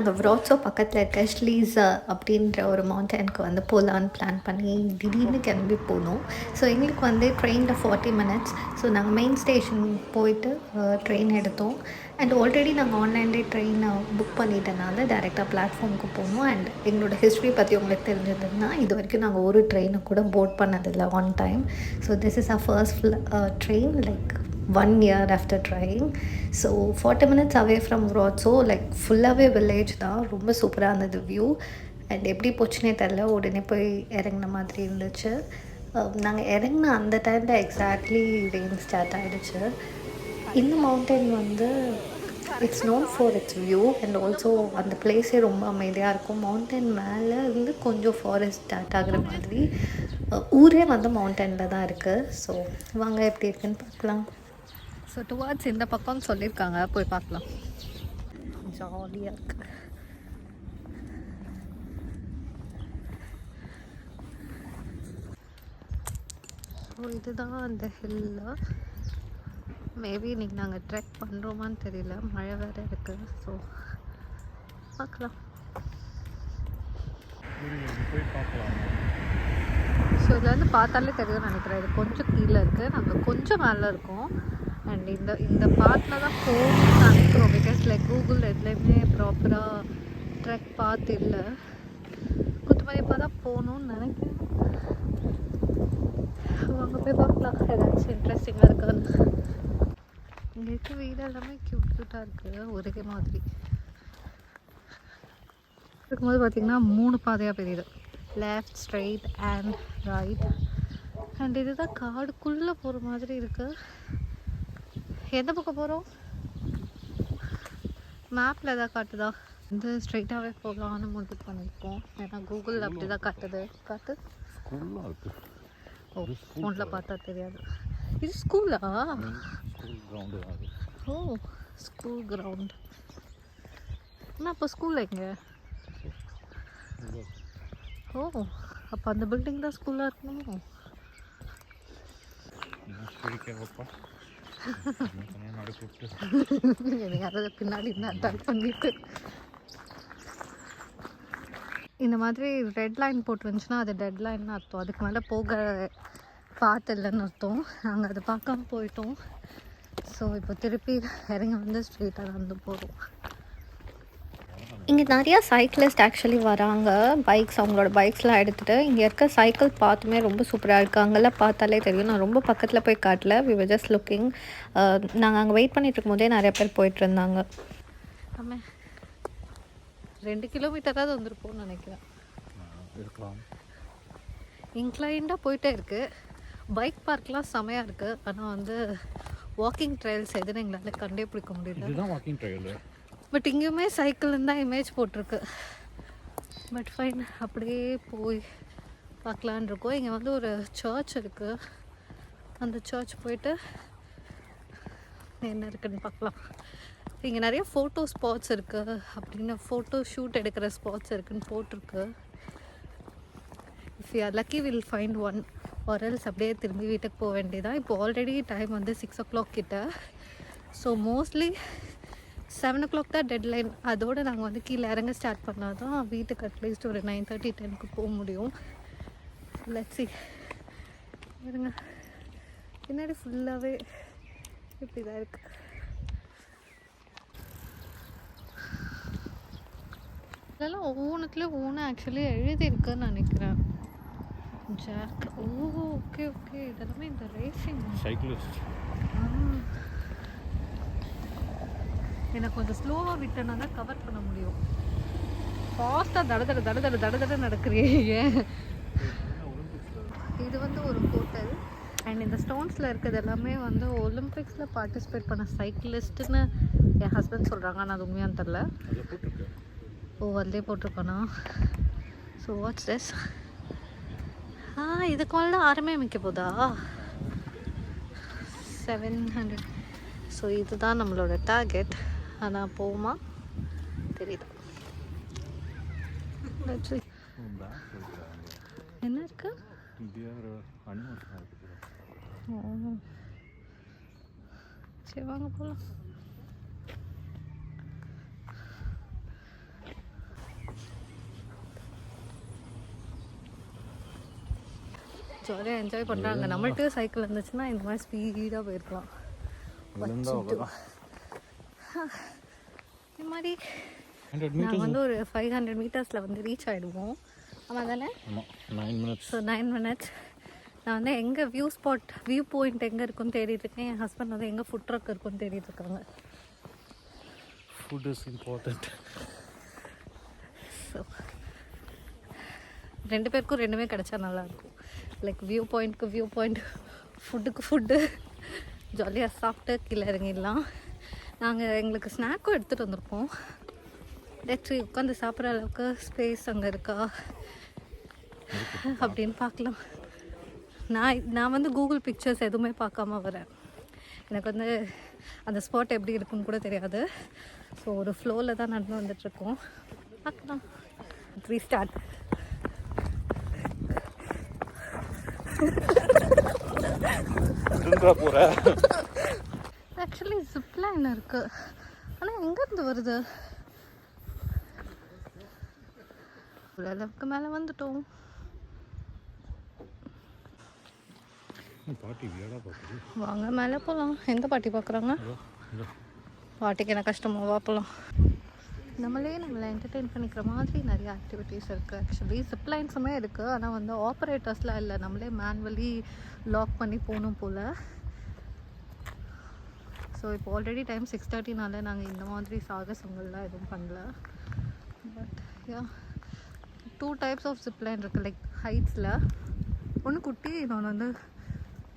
நாங்கள் வ்ராட்ஸோ பக்கத்தில் இருக்க ஸ்லீஸா அப்படின்ற ஒரு மவுண்டனுக்கு வந்து போகலான்னு பிளான் பண்ணி திடீர்னு கிளம்பி போனோம். ஸோ எங்களுக்கு வந்து ட்ரெயினில் ஃபார்ட்டி மினிட்ஸ் ஸோ நாங்கள் மெயின் ஸ்டேஷன் போயிட்டு ட்ரெயின் எடுத்தோம். அண்ட் ஆல்ரெடி நாங்கள் ஆன்லைன்லேயே ட்ரெயினை புக் பண்ணிட்டனால டேரெக்டாக பிளாட்ஃபார்முக்கு போனோம். அண்ட் எங்களோட ஹிஸ்ட்ரி பற்றி உங்களுக்கு தெரிஞ்சதுன்னா இது வரைக்கும் நாங்கள் ஒரு ட்ரெயினை கூட போட் பண்ணதில்லை on time so this is a first train like one year after trying so forty minutes away from so like ஃபுல்லாகவே வில்லேஜ் தான். ரொம்ப சூப்பராக இருந்தது வியூ அண்ட் எப்படி போச்சுனே தெரில உடனே போய் இறங்கின மாதிரி இருந்துச்சு. Um, நாங்கள் இறங்கின அந்த டைமில் எக்ஸாக்ட்லி ரெயின் ஸ்டார்ட் ஆகிடுச்சு இந்த மவுண்டன் வந்து it's known for its view and also அந்த பிளேஸே ரொம்ப அமைதியாக இருக்கும். மவுண்டன் மேலே இருந்து கொஞ்சம் ஃபாரஸ்ட் ஸ்டார்ட் ஆகுற மாதிரி ஊரே வந்து மவுண்டனில் தான் இருக்குது ஸோ வாங்க எப்படி இருக்குன்னு பார்க்கலாம். ஸோ டுவார்ட்ஸ் இந்த பக்கம்னு சொல்லியிருக்காங்க. போய் பார்க்கலாம். ஜாலியாக இருக்கு. ஸோ இதுதான் அந்த ஹில்லு மேபி இன்றைக்கி நாங்கள் ட்ரெக் பண்ணுறோமான்னு தெரியல. மழை வேறு இருக்குது ஸோ பார்க்கலாம். ஸோ இதில் வந்து பார்த்தாலே தெரியுதுன்னு நினைக்கிறேன். இது கொஞ்சம் கீழே இருக்குது நாங்கள் கொஞ்சம் மேலே இருக்கோம். அண்ட் இந்த இந்த பாத்தில் தான் போகணும்னு நினைக்கிறோம். பிகாஸ் லைக் கூகுள் எதுலேயுமே ப்ராப்பராக ட்ரெக் பார்த்து இல்லை. குத்துமதிப்பாக தான் போகணும்னு நினைக்கிறேன். அங்கே போய் பார்க்கலாம். ஏதாச்சும் இன்ட்ரெஸ்டிங்காக இருக்கான்னு இங்கே இருக்க வீடு எல்லாமே க்யூட் க்யூட்டாக இருக்குது ஒரே மாதிரி. இருக்கும்போது பார்த்தீங்கன்னா மூணு பாதையாக பெரியது. Left straight and right and இதுதான் காடுக்குள்ளே போகிற மாதிரி இருக்குது எந்த பக்கம் போகிறோம் மேப்பில் எதாவது காட்டுதா. வந்து ஸ்ட்ரைட்டாகவே போகலான்னு முடிவு பண்ணியிருக்கோம் ஏன்னா கூகுள் அப்படி தான் காட்டுது. காட்டு? ஓ ஃபோனில் பார்த்தா தெரியாது. இது ஸ்கூலா ஓ ஸ்கூல் கிரவுண்ட் என்ன அப்போ ஸ்கூல் எங்கே? ஓ அப்போ அந்த பில்டிங் தான் ஸ்கூலாக இருக்கணும். யாராவது பின்னாடி அட்டாக் பண்ணிட்டு இந்த மாதிரி ரெட் லைன் போட்டுருந்துச்சுன்னா அது டெட் லைன்னு அர்த்தம். அதுக்கு மேலே போக பார்த்து இல்லைன்னு அர்த்தம். நாங்கள் அதை பார்க்காம போயிட்டோம். ஸோ இப்போ திருப்பி இறங்கி வந்து ஸ்ட்ரெயிட்டாக நடந்து போகிறோம் இங்கே நிறையா சைக்கிளிஸ்ட் ஆக்சுவலி வராங்க. பைக்ஸ் அவங்களோட பைக்ஸ்லாம் எடுத்துகிட்டு இங்கே இருக்க சைக்கிள் பார்த்துமே ரொம்ப சூப்பராக இருக்குது அங்கெல்லாம் பார்த்தாலே தெரியும். நான் ரொம்ப பக்கத்தில் போய் காட்டல. வி were just லுக்கிங் நாங்கள் அங்கே வெயிட் பண்ணிட்டு இருக்கும்போதே நிறைய பேர் போயிட்டு இருந்தாங்க. ரெண்டு கிலோமீட்டராவது வந்திருப்போம்னு நினைக்கிறேன். இருக்கலாம். இன்க்ளைண்டாக போயிட்டே இருக்குது பைக் பார்க்லாம் செமையாக இருக்குது ஆனால் வந்து வாக்கிங் ட்ரையல்ஸ் எதுன்னு எங்களால் கண்டே பிடிக்க முடியல. இதுதான் வாக்கிங் ட்ரையல் பட் இங்கேயுமே சைக்கிள்னு தான் இமேஜ் போட்டிருக்கு. பட் ஃபைன் அப்படியே போய் பார்க்கலான் இருக்கோம். இங்கே வந்து ஒரு சர்ச் இருக்குது அந்த சர்ச் போயிட்டு என்ன இருக்குன்னு பார்க்கலாம். இங்கே நிறைய ஃபோட்டோ ஸ்பாட்ஸ் இருக்குது அப்படின்னு ஃபோட்டோ ஷூட் எடுக்கிற ஸ்பாட்ஸ் இருக்குதுன்னு போட்டிருக்கு. If you are lucky will find one ஒரல்ஸ் அப்படியே திரும்பி வீட்டுக்கு போக வேண்டியதான் இப்போ ஆல்ரெடி டைம் வந்து சிக்ஸ் ஓ கிளாக் கிட்ட. So mostly seven o'clock தான் டெட்லைன் அதோடு நாங்கள் வந்து கீழே இறங்க ஸ்டார்ட் பண்ணால் தான் வீட்டுக்கு அட்லீஸ்ட் ஒரு நைன் தேர்ட்டி டென்க்கு போக முடியும். லட்சி இருங்க. பின்னாடி ஃபுல்லாகவே இப்படி தான் இருக்குது இதெல்லாம் ஒவ்வொன்றுத்துலேயும் ஒவ்வொன்றும் ஆக்சுவலி எழுதியிருக்குன்னு நினைக்கிறேன். ஜாக் ஓ ஓகே ஓகே இதெல்லாமே இந்த ரேசிங் சைக்கிளிஸ்ட் எனக்கு கொஞ்சம் ஸ்லோவாக விட்டேன்னா தான் கவர் பண்ண முடியும். ஃபாஸ்ட்டாக தட தட தட தட தட தட நடக்கிறீங்க இது வந்து ஒரு ஹோட்டல் அண்ட் இந்த ஸ்டோன்ஸில் இருக்கிறது எல்லாமே வந்து ஒலிம்பிக்ஸில் பார்ட்டிசிபேட் பண்ண சைக்கிளிஸ்ட்டுன்னு என் ஹஸ்பண்ட் சொல்கிறாங்க ஆனால் அது உண்மையான்னு தெரில ஓ அதிலே போட்டிருக்கானா? ஸோ வாட்ஸ் திஸ் ஆ இதுக்கு மேலே தான் ஆரம்பிக்க போதா? செவன் ஹண்ட்ரட் ஸோ இதுதான் நம்மளோட டார்கெட் ஆனால் போகுமா? தெரியுது? என்ன இருக்கு? சரி வாங்க போகலாம் ஜாலியாக என்ஜாய் பண்ணுறாங்க நம்மள்ட்ட சைக்கிள் இருந்துச்சுன்னா இந்த மாதிரி ஸ்பீடாக போயிருக்கலாம். மாதிரி நாங்கள் வந்து ஒரு ஃபைவ் ஹண்ட்ரட் மீட்டர்ஸில் வந்து ரீச் ஆகிடுவோம் ஆமாம் தானே? ஆமாம் nine minutes so nine minutes நான் வந்து எங்கே வியூ ஸ்பாட் வியூ பாயிண்ட் எங்கே இருக்குன்னு தேடிட்டு இருக்கேன். என் ஹஸ்பண்ட் வந்து எங்கே ஃபுட் ட்ரக் இருக்குன்னு தேடிட்டு இருக்காங்க. ஃபுட் இஸ் இம்பார்ட்டண்ட் ஸோ ரெண்டு பேருக்கும் ரெண்டுமே கிடைச்சா நல்லாயிருக்கும் லைக் வியூ பாயிண்ட்க்கு வியூ பாயிண்ட் ஃபுட்டுக்கு ஃபுட்டு ஜாலியாக சாப்பிட்டு கீழே இறங்கிடலாம். நாங்கள் எங்களுக்கு ஸ்நாக்கும் எடுத்துகிட்டு வந்திருக்கோம். லெட்ரி உட்காந்து சாப்பிட்ற அளவுக்கு ஸ்பேஸ் அங்கே இருக்கா? அப்படின்னு பார்க்கலாம். நான் நான் வந்து கூகுள் பிக்சர்ஸ் எதுவுமே பார்க்காம வரேன். எனக்கு வந்து அந்த ஸ்பாட் எப்படி இருக்குன்னு கூட தெரியாது. ஸோ ஒரு ஃப்ளோவில் தான் நடந்து வந்துட்டுருக்கோம். பார்க்கலாம். த்ரீ ஸ்டார்ட் போகிற ஆக்சுவலி ஜிப்லைன் இருக்கு. ஆனால் எங்கேருந்து வருது? ஒரு அளவுக்கு மேலே வந்துட்டோம். வாங்க மேலே போகலாம் எந்த பாட்டி பார்க்குறாங்க பாட்டிக்கு என்ன கஷ்டமோ வா போகலாம் நம்மளே நம்மளை என்டர்டெயின் பண்ணிக்கிற மாதிரி நிறைய ஆக்டிவிட்டீஸ் இருக்குது ஆக்சுவலி ஜிப்லைன்ஸுமே இருக்குது ஆனால் வந்து ஆப்ரேட்டர்ஸ்லாம் இல்லை. நம்மளே மேனுவலி லாக் பண்ணி போகணும் போல். ஸோ இப்போ ஆல்ரெடி டைம் சிக்ஸ் தேர்ட்டினால நாங்கள் இந்த மாதிரி சாகசங்கள்லாம் எதுவும் பண்ணல. But yeah two types of zipline இருக்குது லைக் ஹைட்ஸில் ஒன்று குட்டி இன்னொன்று வந்து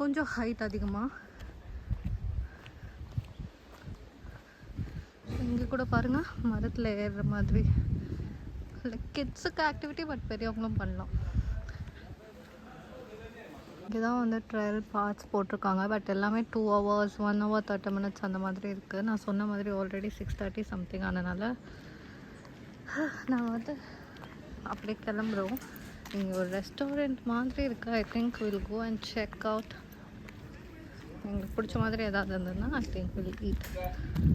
கொஞ்சம் ஹைட் அதிகமாக இங்கே கூட பாருங்கள் மரத்தில் ஏறுற மாதிரி. லைக் கிட்ஸுக்கு ஆக்டிவிட்டி பட் பெரியவங்களும் பண்ணலாம். இங்கே தான் வந்து ட்ரையல் பார்ட்ஸ் போட்டிருக்காங்க. பட் எல்லாமே two hours one hour thirty minutes அந்த மாதிரி இருக்குது நான் சொன்ன மாதிரி ஆல்ரெடி சிக்ஸ் தேர்ட்டி சம்திங் ஆனனால நான் வந்து அப்படியே கிளம்புறோம். இங்கே ஒரு ரெஸ்டாரண்ட் மாதிரி இருக்கு. I think will go and check out எங்களுக்கு பிடிச்ச மாதிரி ஏதாவது இருந்ததுன்னா ஐ திங்க் வில் ஈட்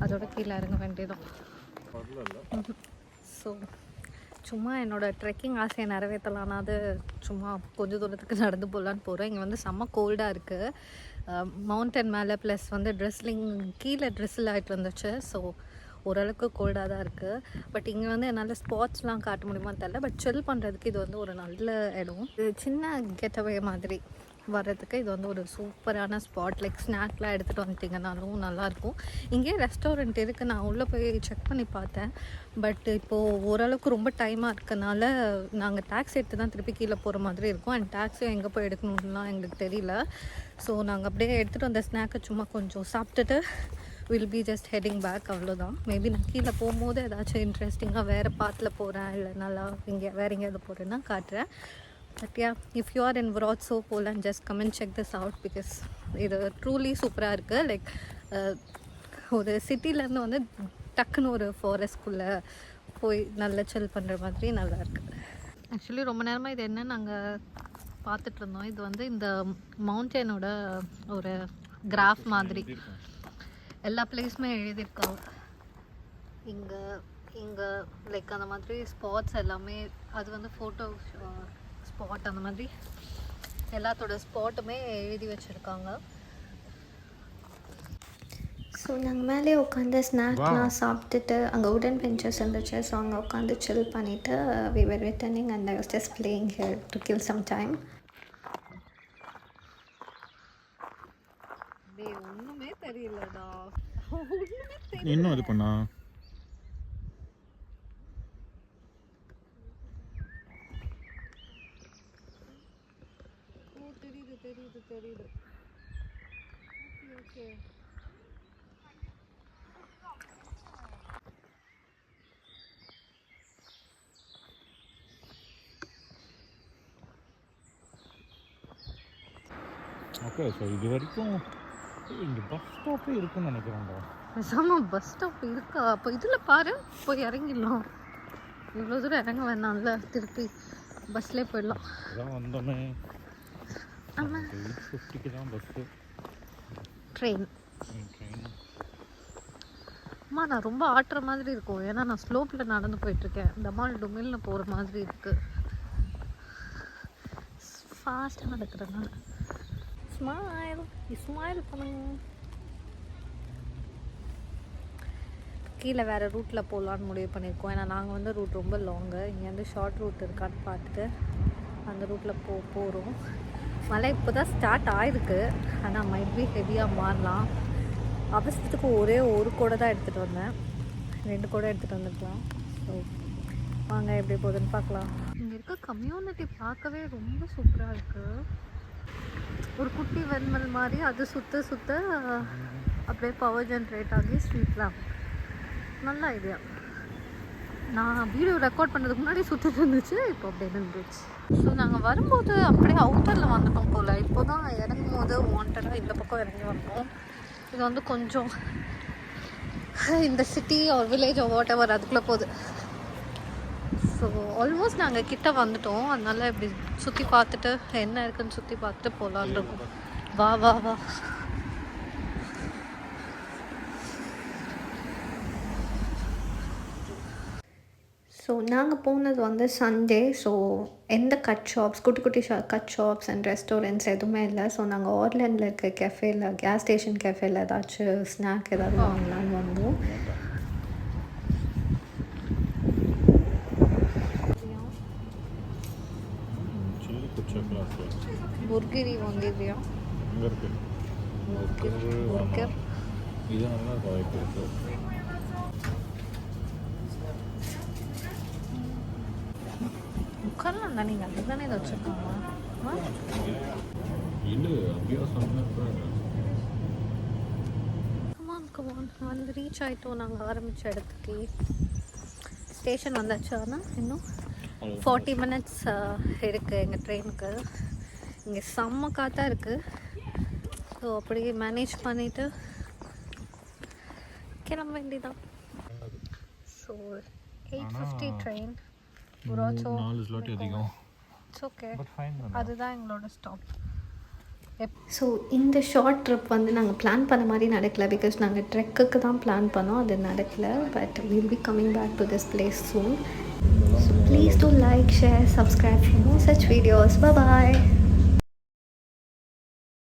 அதோட கீழே இறங்க வேண்டியதும் ஸோ சும்மா என்னோடய ட்ரெக்கிங் ஆசையை நிறைவேற்றலான்னா அது சும்மா கொஞ்ச தூரத்துக்கு நடந்து போகலான்னு போகிறேன் இங்கே வந்து செம்ம கோல்டாக இருக்குது மவுண்டன் மேலே ப்ளஸ் வந்து ட்ரெஸ்லிங் கீழே ட்ரெஸ்ஸில் ஆகிட்டு இருந்துச்சு. ஸோ ஓரளவுக்கு கோல்டாக தான் இருக்குது பட் இங்கே வந்து என்னால் ஸ்பாட்ஸ்லாம் காட்ட முடியுமா தெரில பட் செல் பண்ணுறதுக்கு இது வந்து ஒரு நல்ல இடம். இது சின்ன கெட்டவே மாதிரி வர்றதுக்கு இது வந்து ஒரு சூப்பரான ஸ்பாட் லைக் ஸ்நாக்லாம் எடுத்துகிட்டு வந்துட்டிங்கனாலும் நல்லாயிருக்கும் இங்கேயே ரெஸ்டாரண்ட் இருக்குது நான் உள்ளே போய் செக் பண்ணி பார்த்தேன். பட் இப்போது ஓரளவுக்கு ரொம்ப டைமாக இருக்கனால நாங்கள் டேக்ஸ் எடுத்து தான் திருப்பி கீழே போகிற மாதிரி இருக்கும். அண்ட் டேக்ஸியும் எங்கே போய் எடுக்கணும்லாம் எங்களுக்கு தெரியல. ஸோ நாங்கள் அப்படியே எடுத்துகிட்டு வந்த ஸ்நாக்கை சும்மா கொஞ்சம் சாப்பிட்டுட்டு will be just heading back அவ்வளோதான் மேபி நான் கீழே போகும்போது ஏதாச்சும் இன்ட்ரெஸ்டிங்காக வேறு பாத்தில் போகிறேன் இல்லை நல்லா இங்கே வேறு எங்கேயாவது போகிறேன்னா காட்டுறேன். But yeah if you are in வ்ராட்ஸோ pole just comment check this out because இது ட்ரூலி சூப்பராக இருக்குது லைக் ஒரு சிட்டிலேருந்து வந்து டக்குன்னு ஒரு ஃபாரஸ்ட்குள்ளே போய் நல்லா செல் பண்ணுற மாதிரி நல்லா இருக்குது ஆக்சுவலி ரொம்ப நேரமாக இது என்ன நாங்கள் பார்த்துட்ருந்தோம் இது வந்து இந்த மவுண்டனோட ஒரு கிராஃப் மாதிரி. எல்லா பிளேஸுமே எழுதியிருக்காங்க. இங்கே இங்கே லைக் அந்த மாதிரி ஸ்பாட்ஸ் எல்லாமே அது வந்து ஃபோட்டோ ஸ்பாட் அந்த மாதிரி எல்லாத்தோட ஸ்பாட்டுமே எழுதி வச்சுருக்காங்க. ஸோ நாங்கள் மேலே உட்காந்து ஸ்நாக்லாம் சாப்பிட்டுட்டு அங்கே உடன் பெஞ்சஸ் இருந்துச்சு. ஸோ அங்கே உட்காந்து சில் பண்ணிவிட்டு we were returning and I was just playing here to kill some time தெரியலடா. இன்னும் இது பண்ணா? ஓ தெரியுது தெரியுது தெரியுது. Okay okay. ஓகே ஸோ இது வரைக்கும் இங்கே பஸ் ஸ்டாப்பே இருக்குன்னு நினைக்கிறேன்டா. பேசாம பஸ் ஸ்டாப் இருக்கா? அப்போ இதில் பாரு போய் இறங்கிடலாம். இவ்வளோ தூரம் இறங்க வேணாம்ல திருப்பி பஸ்லேயே போயிடலாம். அதான் வந்தோமே. ஆமாம் எயிட் ஃபிஃப்டிக்கு தான் பஸ்ஸு ட்ரெயின் ட்ரெயின் அம்மா நான் ரொம்ப ஆட்டுற மாதிரி இருக்கும். ஏன்னா நான் ஸ்லோப்பில் நடந்து போயிட்டுருக்கேன். டமால் டுமில்னு போகிற மாதிரி இருக்குது ஃபாஸ்ட்டாக smile. You smile பண்ணுங்க கீழே வேறு ரூட்டில் போகலான்னு முடிவு பண்ணியிருக்கோம். ஏன்னா நாங்கள் வந்து ரூட் ரொம்ப லாங்கு இங்கேருந்து ஷார்ட் ரூட் இருக்கான்னு பார்த்துட்டு அந்த ரூட்டில் போ போகிறோம் மழை இப்போ தான் ஸ்டார்ட் ஆயிருக்கு ஆனால் மைட் பி ஹெவியாக மாறலாம். அவசரத்துக்கு ஒரே ஒரு கூடை தான் எடுத்துகிட்டு வந்தேன். ரெண்டு கூடை எடுத்துகிட்டு வந்துருக்கலாம். ஸோ வாங்க எப்படி போகுதுன்னு பார்க்கலாம். இங்கே இருக்க கம்யூனிட்டி பார்க்கவே ரொம்ப சூப்பராக இருக்குது ஒரு குட்டி வெண்மல் மாதிரி அது சுத்த சுத்த அப்படியே பவர் ஜென்ரேட் ஆகி ஸ்வீட்லாம் நல்ல ஐடியா நான் வீடியோ ரெக்கார்ட் பண்ணுறதுக்கு முன்னாடி சுற்றிட்டு இருந்துச்சு இப்போ அப்படியே நின்றுச்சு. ஸோ நாங்கள் வரும்போது அப்படியே அவுட்டரில் வந்துட்டோம் போல். இப்போ தான் இறங்கும் போது வாண்டடாக இந்த பக்கம் இறங்கி வந்தோம். இது வந்து கொஞ்சம் இந்த சிட்டி ஒரு வில்லேஜ் ஓட்டவர் அதுக்குள்ளே போகுது. ஸோ ஆல்மோஸ்ட் நாங்கள் கிட்ட வந்துட்டோம். அதனால இப்படி சுற்றி பார்த்துட்டு என்ன இருக்குன்னு சுற்றி பார்த்துட்டு போகலான்னு இருக்கோம் வா வா வா. ஸோ நாங்கள் போனது வந்து சண்டே ஸோ எந்த கட் ஷாப்ஸ் குட்டி குட்டி ஷா கட் ஷாப்ஸ் அண்ட் ரெஸ்டாரண்ட்ஸ் எதுவுமே இல்லை. ஸோ நாங்கள் ஆர்லேண்டில் இருக்க கெஃபேல கேஸ் ஸ்டேஷன் கெஃபேல ஏதாச்சும் ஸ்நாக் ஏதாவது வாங்கலான்னு வந்தோம். வாங்கிடுறியா எங்கே இருக்கு. புர்கர் இது நல்லா வாய்ப்பு இருக்கு. உட்காரலாம் தானே நீங்கள் அப்படி தானே இதை வச்சுருக்காங்க. இல்லை அப்படியே கமான் வந்து ரீச் ஆகிட்டோம் நாங்கள் ஆரம்பித்த இடத்துக்கு. ஸ்டேஷன் வந்தாச்சு ஆனால் இன்னும்? ஃபார்ட்டி மினிட்ஸ் இருக்குது எங்கள் ட்ரெயினுக்கு இங்கே செம்ம காற்றா இருக்குது ஸோ அப்படியே மேனேஜ் பண்ணிவிட்டு கிளம்ப வேண்டியதான் so eight fifty train okay but fine அதுதான் எங்களோட ஸ்டாப் எப் ஸோ இந்த ஷார்ட் ட்ரிப் வந்து நாங்கள் பிளான் பண்ண மாதிரி நடக்கல பிகாஸ் நாங்கள் ட்ரெக்குக்கு தான் பிளான் பண்ணோம். அது நடக்கல. But will be coming back to this place soon please to like share subscribe more such videos. Bye bye